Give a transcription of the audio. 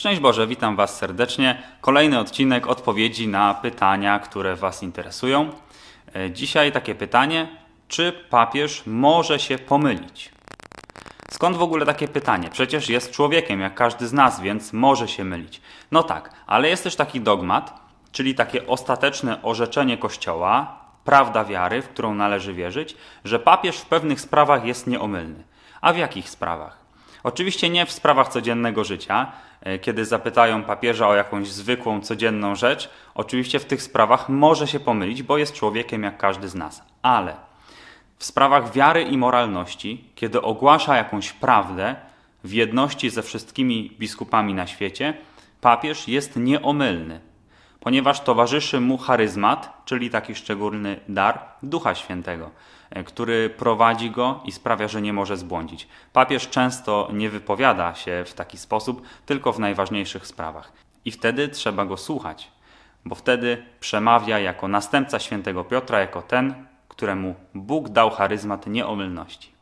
Szczęść Boże, witam Was serdecznie. Kolejny odcinek odpowiedzi na pytania, które Was interesują. E, Dzisiaj takie pytanie: czy papież może się pomylić? Skąd w ogóle takie pytanie? Przecież jest człowiekiem, jak każdy z nas, więc może się mylić. No tak, ale jest też taki dogmat, czyli takie ostateczne orzeczenie Kościoła, prawda wiary, w którą należy wierzyć, że papież w pewnych sprawach jest nieomylny. A w jakich sprawach? Oczywiście nie w sprawach codziennego życia, e, kiedy zapytają papieża o jakąś zwykłą, codzienną rzecz. Oczywiście w tych sprawach może się pomylić, bo jest człowiekiem jak każdy z nas. Ale w sprawach wiary i moralności, kiedy ogłasza jakąś prawdę w jedności ze wszystkimi biskupami na świecie, papież jest nieomylny, ponieważ towarzyszy mu charyzmat, czyli taki szczególny dar Ducha Świętego, e, który prowadzi go i sprawia, że nie może zbłądzić. Papież często nie wypowiada się w taki sposób, tylko w najważniejszych sprawach. I wtedy trzeba go słuchać, bo wtedy przemawia jako następca świętego Piotra, jako ten, któremu Bóg dał charyzmat nieomylności.